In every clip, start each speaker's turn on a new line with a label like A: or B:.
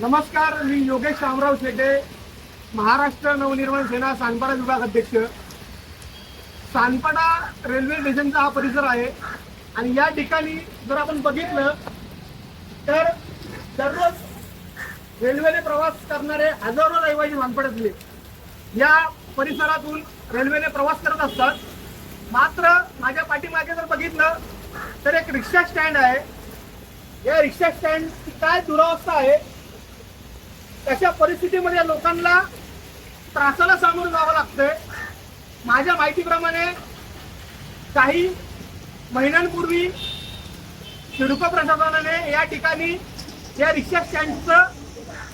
A: नमस्कार मी योगेश शामराव शेटे महाराष्ट्र नवनिर्माण सेना सानपाडा विभाग अध्यक्ष. सानपाडा रेल्वे स्टेशनचा हा परिसर आहे आणि या ठिकाणी जर आपण बघितलं तर दररोज रेल्वेने प्रवास करणारे हजारो रहिवासी मानपाड्यातले या परिसरातून रेल्वेने प्रवास करत असतात. मात्र माझ्या पाठीमागे जर बघितलं तर एक रिक्षा स्टँड आहे. या रिक्षा स्टँडची काय दुरावस्था आहे तशा परिस्थितीमध्ये लोकांना त्रासाला सामोरं जावं लागतंय. माझ्या माहितीप्रमाणे काही महिन्यांपूर्वी सिडको प्रशासनाने या ठिकाणी या रिक्षा स्टँडचं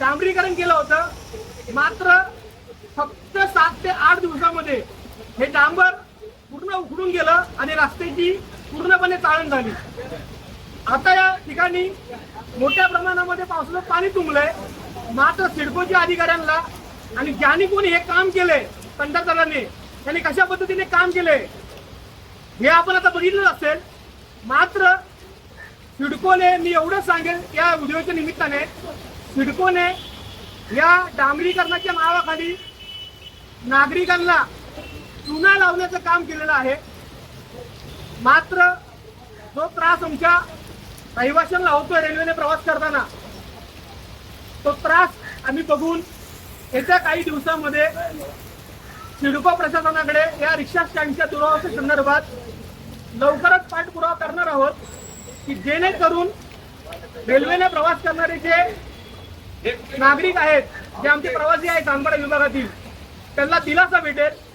A: डांबरीकरण केलं होतं. मात्र फक्त सात ते आठ दिवसामध्ये हे डांबर पूर्ण उघडून गेलं आणि रस्त्याची पूर्णपणे चाळण झाली. आता या ठिकाणी मोठ्या प्रमाणामध्ये पावसाचं पाणी तुंबलंय. मात्र सिडकोच्या अधिकाऱ्यांना आणि ज्यांनी कोणी हे काम केलंय कंडक्टरांनी त्यांनी कशा पद्धतीने काम केले हे आपण आता बघितलं असेल. मात्र सिडकोने मी एवढं सांगेल या व्हिडिओच्या निमित्ताने सिडकोने या डांबरीकरणाच्या नावाखाली नागरिकांना चुना लावण्याचं काम केलेलं आहे. मात्र जो त्रास आमच्या रहिवाशांना होतोय रेल्वेने प्रवास करताना तो त्रास आम्ही बघून येत्या काही दिवसामध्ये सिडको प्रशासनाकडे या रिक्षा स्टँडच्या दुरावाच्या संदर्भात लवकरच पाठपुरावा करणार आहोत की जेणेकरून रेल्वेने प्रवास करणारे जे नागरिक आहेत जे आमचे प्रवासी आहेत चांदपाडा विभागातील त्यांना दिलासा भेटेल.